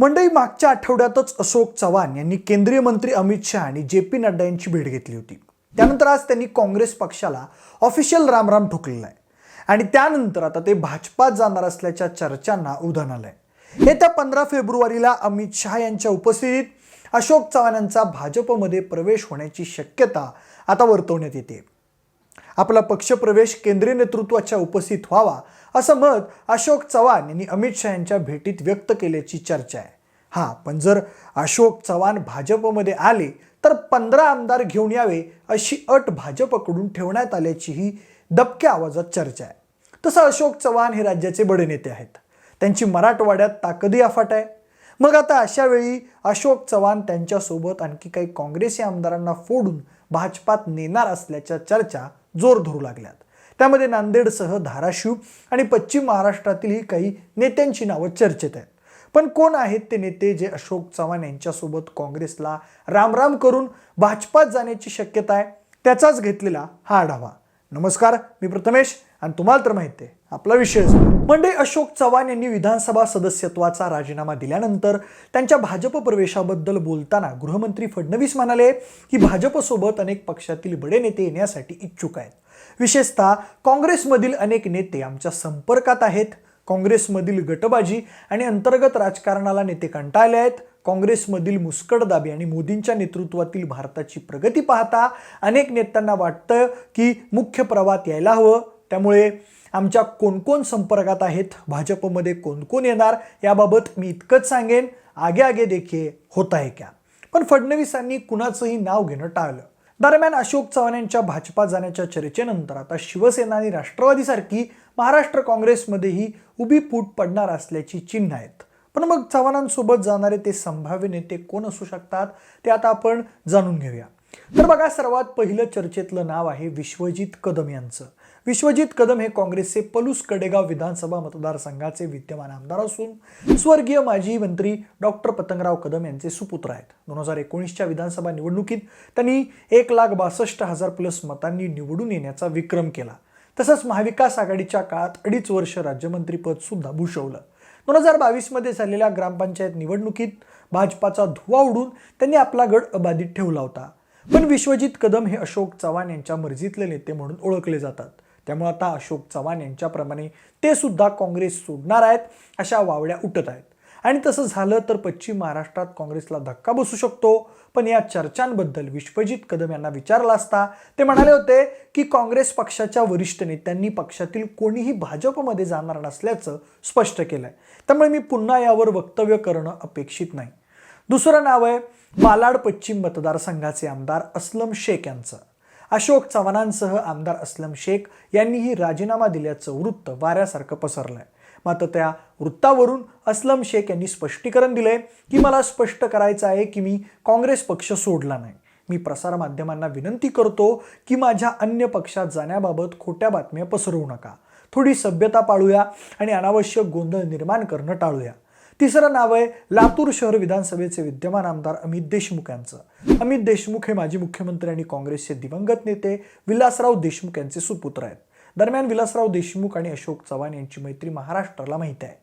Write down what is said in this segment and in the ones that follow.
मंडळी मागच्या आठवड्यातच अशोक चव्हाण यांनी केंद्रीय मंत्री अमित शहा आणि जे पी नड्डा यांची भेट घेतली होती. त्यानंतर आज त्यांनी काँग्रेस पक्षाला ऑफिशियल रामराम ठोकलेला आहे. आणि त्यानंतर आता ते भाजपात जाणार असल्याच्या चर्चांना उधाण आलंय. येत्या पंधरा फेब्रुवारीला अमित शहा यांच्या उपस्थितीत अशोक चव्हाण यांचा भाजपमध्ये प्रवेश होण्याची शक्यता आता वर्तवण्यात येते. आपला पक्षप्रवेश केंद्रीय नेतृत्वाच्या उपस्थित व्हावा असं मत अशोक चव्हाण यांनी अमित शहा यांच्या भेटीत व्यक्त केल्याची चर्चा आहे. हां पण जर अशोक चव्हाण भाजपमध्ये आले तर पंधरा आमदार घेऊन यावे अशी अट भाजपकडून ठेवण्यात आल्याचीही दबक्या आवाजात चर्चा आहे. तसं अशोक चव्हाण हे राज्याचे बडे नेते आहेत. त्यांची मराठवाड्यात ताकदी अफाट आहे. मग आता अशा वेळी अशोक चव्हाण त्यांच्यासोबत आणखी काही काँग्रेसी आमदारांना फोडून भाजपात नेणार असल्याच्या चर्चा जोर धरू लागल्यात. त्यामध्ये नांदेडसह धाराशिव आणि पश्चिम महाराष्ट्रातीलही काही नेत्यांची नावं चर्चेत आहेत. पण कोण आहेत ते नेते जे अशोक चव्हाण यांच्यासोबत काँग्रेसला रामराम करून भाजपात जाण्याची शक्यता आहे? त्याचाच घेतलेला हा आढावा. नमस्कार मी प्रथमेश आणि तुम्हाला तर माहिती आहे आपला विषय म्हणजे अशोक चव्हाण यांनी विधानसभा सदस्यत्वाचा राजीनामा दिल्यानंतर त्यांच्या भाजप प्रवेशाबद्दल बोलताना गृहमंत्री फडणवीस म्हणाले की भाजपसोबत अनेक पक्षातील बडे नेते येण्यासाठी इच्छुक आहेत. विशेषतः काँग्रेसमधील अनेक नेते आमच्या संपर्कात आहेत. काँग्रेसमधील गटबाजी आणि अंतर्गत राजकारणाला नेते कंटाळले आहेत. काँग्रेसमधील मुस्कडदाबी आणि मोदींच्या नेतृत्वातील भारताची प्रगती पाहता अनेक नेत्यांना वाटतं की मुख्य प्रवाहात यायला हवं. त्यामुळे आमच्या कोण कोण संपर्कात आहेत? भाजपमध्ये कोण कोण येणार? याबाबत मी इतकंच सांगेन. आगे आगे देखिए होत आहे क्या. पण फडणवीसांनी कुणाचंही नाव घेणं टाळलं. दरम्यान अशोक चव्हाण यांच्या भाजपात जाण्याच्या चर्चेनंतर आता शिवसेना आणि राष्ट्रवादीसारखी महाराष्ट्र काँग्रेसमध्येही उभी फूट पडणार असल्याची चिन्ह आहेत. पण मग चव्हाणांसोबत जाणारे ते संभाव्य नेते कोण असू शकतात ते आता आपण जाणून घेऊया. तर बघा सर्वात पहिलं चर्चेतलं नाव आहे विश्वजित कदम यांचं. विश्वजित कदम हे काँग्रेसचे पलूस कडेगाव विधानसभा मतदारसंघाचे विद्यमान आमदार असून स्वर्गीय माजी मंत्री डॉक्टर पतंगराव कदम यांचे सुपुत्र आहेत. दोन हजार एकोणीसच्या विधानसभा निवडणुकीत त्यांनी एक लाख बासष्ट हजार प्लस मतांनी निवडून येण्याचा विक्रम केला. तसंच महाविकास आघाडीच्या काळात अडीच वर्ष राज्यमंत्रीपद सुद्धा भूषवलं. दोन हजार बावीसमध्ये झालेल्या ग्रामपंचायत निवडणुकीत भाजपाचा धुवा उडून त्यांनी आपला गड अबाधित ठेवला होता. पण विश्वजित कदम हे अशोक चव्हाण यांच्या मर्जीतले नेते म्हणून ओळखले जातात. त्यामुळे आता अशोक चव्हाण यांच्याप्रमाणे ते सुद्धा काँग्रेस सोडणार आहेत अशा वावड्या उठत आहेत. आणि तसं झालं तर पश्चिम महाराष्ट्रात काँग्रेसला धक्का बसू शकतो. पण या चर्चांबद्दल विश्वजित कदम यांना विचारला असता ते म्हणाले होते की काँग्रेस पक्षाच्या वरिष्ठ नेत्यांनी पक्षातील कोणीही भाजपमध्ये जाणार नसल्याचं स्पष्ट केलंय. त्यामुळे मी पुन्हा यावर वक्तव्य करणं अपेक्षित नाही. दुसरं नाव आहे मालाड पश्चिम मतदारसंघाचे आमदार असलम शेख यांचं. अशोक चव्हाणांसह आमदार असलम शेख यांनीही राजीनामा दिल्याचं वृत्त वाऱ्यासारखं पसरलंय. मात्र त्या वृत्तावरून असलम शेख यांनी स्पष्टीकरण दिलंय की मला स्पष्ट करायचं आहे की मी काँग्रेस पक्ष सोडला नाही. मी प्रसारमाध्यमांना विनंती करतो की माझ्या अन्य पक्षात जाण्याबाबत खोट्या बातम्या पसरवू नका. थोडी सभ्यता पाळूया आणि अनावश्यक गोंधळ निर्माण करणं टाळूया. तिसरं नाव आहे लातूर शहर विधानसभेचे विद्यमान आमदार अमित देशमुख यांचं. अमित देशमुख हे माजी मुख्यमंत्री आणि काँग्रेसचे दिवंगत नेते विलासराव देशमुख यांचे सुपुत्र आहेत. दरम्यान विलासराव देशमुख आणि अशोक चव्हाण यांची मैत्री महाराष्ट्राला माहिती आहे.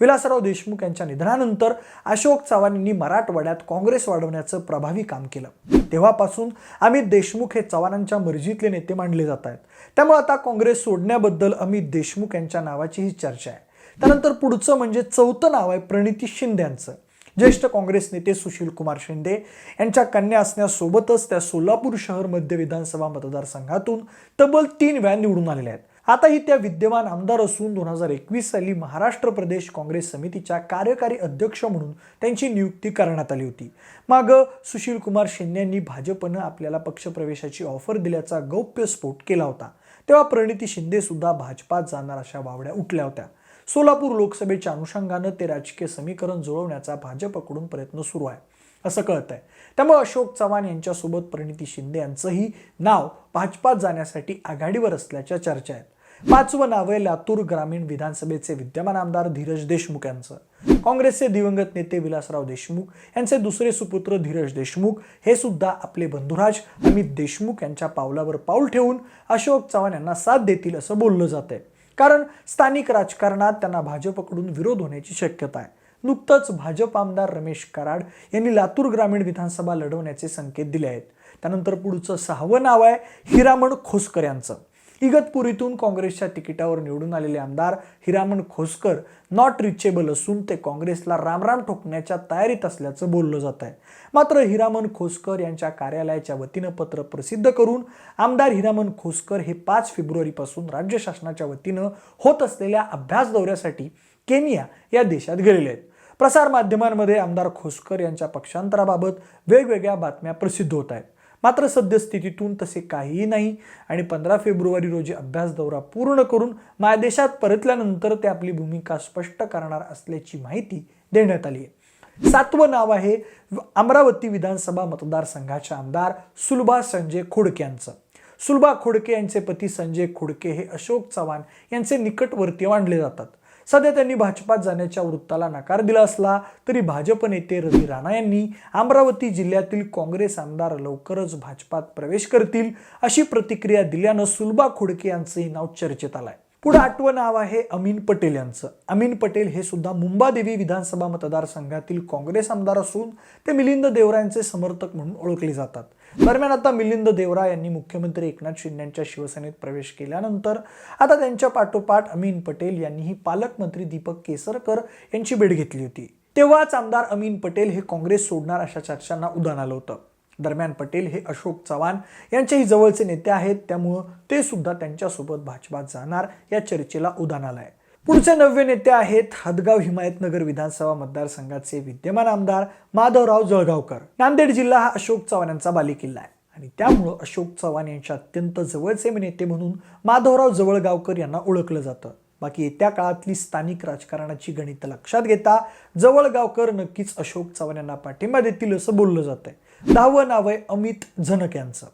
विलासराव देशमुख यांच्या निधनानंतर अशोक चव्हाण यांनी मराठवाड्यात काँग्रेस वाढवण्याचं प्रभावी काम केलं. तेव्हापासून अमित देशमुख हे चव्हाणांच्या मर्जीतले नेते मानले जात आहेत. त्यामुळे आता काँग्रेस सोडण्याबद्दल अमित देशमुख यांच्या नावाचीही चर्चा आहे. त्यानंतर पुढचं म्हणजे चौथं नाव आहे प्रणिती शिंदे यांचं ज्येष्ठ काँग्रेस नेते सुशील कुमार शिंदे यांच्या कन्या असण्यासोबतच त्या सोलापूर शहर मध्य विधानसभा मतदारसंघातून तब्बल तीन वेळा निवडून आलेल्या आहेत. आताही त्या विद्यमान आमदार असून दोन हजार एकवीस साली महाराष्ट्र प्रदेश काँग्रेस समितीच्या कार्यकारी अध्यक्ष म्हणून त्यांची नियुक्ती करण्यात आली होती. माग सुशील कुमार शिंदे यांनी भाजपनं आपल्याला पक्षप्रवेशाची ऑफर दिल्याचा गौप्यस्फोट केला होता. तेव्हा प्रणिती शिंदे सुद्धा भाजपात जाणार अशा वावड्या उठल्या होत्या. सोलापूर लोकसभेच्या अनुषंगानं ते राजकीय समीकरण जुळवण्याचा भाजपकडून प्रयत्न सुरू आहे असं कळत आहे त्यामुळे अशोक चव्हाण यांच्यासोबत प्रणिती शिंदे यांचंही नाव भाजपात जाण्यासाठी आघाडीवर असल्याच्या चर्चा आहेत. पाचवं नाव आहे लातूर ग्रामीण विधानसभेचे विद्यमान आमदार धीरज देशमुख यांचं. काँग्रेसचे दिवंगत नेते विलासराव देशमुख यांचे दुसरे सुपुत्र धीरज देशमुख हे सुद्धा आपले बंधुराज अमित देशमुख यांच्या पावलावर पाऊल ठेवून अशोक चव्हाण यांना साथ देतील असं बोललं जात आहे कारण स्थानिक राजकारणात त्यांना भाजपकडून विरोध होण्याची शक्यता आहे. नुकतंच भाजप आमदार रमेश कराड यांनी लातूर ग्रामीण विधानसभा लढवण्याचे संकेत दिले आहेत. त्यानंतर पुढचं सहावं नाव आहे हिरामण खोसकर यांचं. इगतपुरीतून काँग्रेसच्या तिकिटावर निवडून आलेले आमदार हिरामण खोसकर नॉट रिचेबल असून ते काँग्रेसला रामराम ठोकण्याच्या तयारीत असल्याचं बोललं जात आहे. मात्र हिरामण खोसकर यांच्या कार्यालयाच्या वतीनं पत्र प्रसिद्ध करून आमदार हिरामण खोसकर हे पाच फेब्रुवारीपासून राज्य शासनाच्या वतीनं होत असलेल्या अभ्यास दौऱ्यासाठी केनिया या देशात गेलेले आहेत. प्रसार माध्यमांमध्ये आमदार खोसकर यांच्या पक्षांतराबाबत वेगवेगळ्या बातम्या प्रसिद्ध होत आहेत. मात्र सद्यस्थितीतून तसे काहीही नाही. आणि पंधरा फेब्रुवारी रोजी अभ्यास दौरा पूर्ण करून मायदेशात परतल्यानंतर ते आपली भूमिका स्पष्ट करणार असल्याची माहिती देण्यात आली आहे. सातवं नाव आहे अमरावती विधानसभा मतदारसंघाचे आमदार सुलभा संजय खोडके यांचं. सुलभा खोडके यांचे पती संजय खोडके हे अशोक चव्हाण यांचे निकटवर्ती मानले जातात. सध्या त्यांनी भाजपात जाण्याच्या वृत्ताला नकार दिला असला तरी भाजप नेते रवी राणा यांनी अमरावती जिल्ह्यातील काँग्रेस आमदार लवकरच भाजपात प्रवेश करतील अशी प्रतिक्रिया दिल्यानं सुलभा खोडके यांचंही नाव चर्चेत आलंय. पुढं आठवं नाव आहे अमीन पटेल यांचं. अमीन पटेल हे सुद्धा मुंबादेवी विधानसभा मतदारसंघातील काँग्रेस आमदार असून ते मिलिंद देवरायांचे समर्थक म्हणून ओळखले जातात. दरम्यान आता मिलिंद देवरा यांनी मुख्यमंत्री एकनाथ शिंदे यांच्या शिवसेनेत प्रवेश केल्यानंतर आता त्यांच्या पाठोपाठ अमीन पटेल यांनीही पालकमंत्री दीपक केसरकर यांची भेट घेतली होती. तेव्हाच आमदार अमीन पटेल हे काँग्रेस सोडणार अशा चर्चांना उदान आलं होतं. दरम्यान पटेल हे अशोक चव्हाण यांचेही जवळचे नेते आहेत. त्यामुळं ते सुद्धा त्यांच्यासोबत भाजपात जाणार या चर्चेला उदान आलं आहे पुढचे नववे नेते आहेत हदगाव हिमायतनगर विधानसभा मतदारसंघाचे विद्यमान आमदार माधवराव जळगावकर. नांदेड जिल्हा हा अशोक चव्हाण यांचा बालेकिल्ला आहे. आणि त्यामुळं अशोक चव्हाण यांच्या अत्यंत जवळचे नेते म्हणून माधवराव जवळगावकर यांना ओळखलं जातं. बाकी येत्या काळातली स्थानिक राजकारणाची गणित लक्षात घेता जवळगावकर नक्कीच अशोक चव्हाण यांना पाठिंबा देतील असं बोललं जात आहे दहावं नाव आहे अमित झनक यांचं.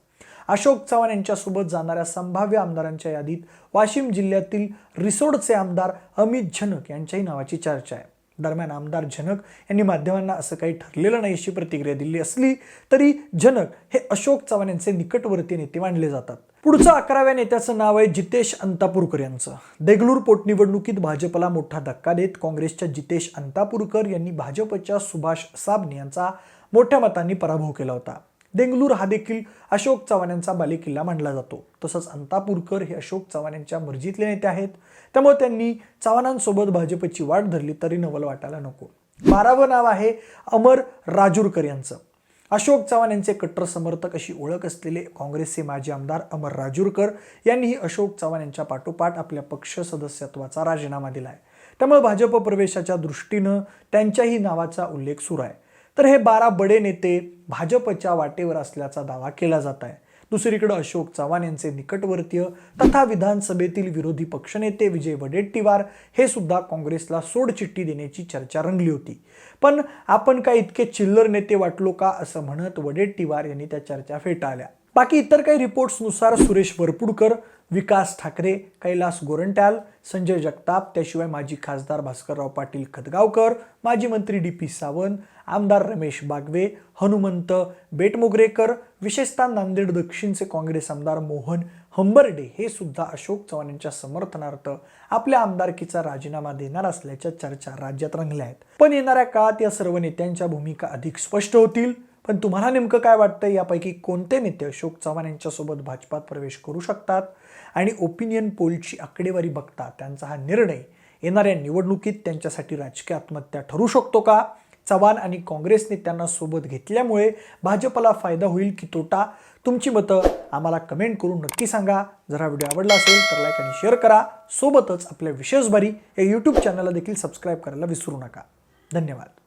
अशोक चव्हाण यांच्यासोबत जाणाऱ्या संभाव्य आमदारांच्या यादीत वाशिम जिल्ह्यातील रिसोडचे आमदार अमित झनक यांच्याही नावाची चर्चा आहे. दरम्यान आमदार जनक यांनी माध्यमांना असं काही ठरलेलं नाही अशी प्रतिक्रिया दिली असली तरी जनक हे अशोक चव्हाण यांचे निकटवर्ती नेते मानले जातात. पुढचं अकराव्या नेत्याचं नाव आहे जितेश अंतापूरकर यांचं. देगलूर पोटनिवडणुकीत भाजपला मोठा धक्का देत काँग्रेसच्या जितेश अंतापूरकर यांनी भाजपच्या सुभाष साबणे यांचा मोठ्या मतांनी पराभव केला होता. देंगलूर हा देखील अशोक चव्हाण यांचा बालेकिल्ला मानला जातो. तसंच अंतापूरकर हे अशोक चव्हाण यांच्या मर्जीतले नेते आहेत. त्यामुळे त्यांनी चव्हाणांसोबत भाजपची वाट धरली तरी नवल वाटायला नको. बारावं नाव आहे अमर राजूरकर यांचं. अशोक चव्हाण यांचे कट्टर समर्थक अशी ओळख असलेले काँग्रेसचे माजी आमदार अमर राजूरकर यांनीही अशोक चव्हाण यांच्या पाठोपाठ आपल्या पक्ष सदस्यत्वाचा राजीनामा दिला आहे त्यामुळे भाजप प्रवेशाच्या दृष्टीनं त्यांच्याही नावाचा उल्लेख सुरू आहे. तर हे बारा बडे नेते भाजपच्या वाटेवर असल्याचा दावा केला जात आहे. दुसरीकडे अशोक चव्हाण यांचे निकटवर्तीय तथा विधानसभेतील विरोधी पक्षनेते विजय वडेट्टीवार हे सुद्धा काँग्रेसला सोडचिठ्ठी देण्याची चर्चा रंगली होती. पण आपण काय इतके चिल्लर नेते वाटलो का असं म्हणत वडेट्टीवार यांनी त्या चर्चा फेटाळल्या. बाकी इतर काही रिपोर्ट्सनुसार सुरेश वरपुडकर विकास ठाकरे कैलास गोरंट्याल संजय जगताप त्याशिवाय माजी खासदार भास्करराव पाटील खदगावकर माजी मंत्री डी पी सावंत आमदार रमेश बागवे हनुमंत बेटमोगरेकर विशेषतः नांदेड दक्षिणचे काँग्रेस आमदार मोहन हंबर्डे हे सुद्धा अशोक चव्हाण यांच्या समर्थनार्थ आपल्या आमदारकीचा राजीनामा देणार असल्याच्या चर्चा राज्यात रंगल्या आहेत. पण येणाऱ्या काळात या सर्व नेत्यांच्या भूमिका अधिक स्पष्ट होतील. पण तुम्हाला नेमकं काय वाटतं यापैकी कोणते नेते अशोक चव्हाण यांच्यासोबत भाजपात प्रवेश करू शकतात? आणि ओपिनियन पोलची आकडेवारी बघता त्यांचा हा निर्णय येणाऱ्या निवडणुकीत त्यांच्यासाठी राजकीय आत्महत्या ठरू शकतो का? चव्हाण आणि काँग्रेस नेत्यांना सोबत घेतल्यामुळे भाजपला फायदा होईल की तोटा? तुमची मतं आम्हाला कमेंट करून नक्की सांगा. जर हा व्हिडिओ आवडला असेल तर लाईक आणि शेअर करा. सोबतच आपल्या विशेष बारी या यूट्यूब चॅनलला देखील सबस्क्राईब करायला विसरू नका. धन्यवाद.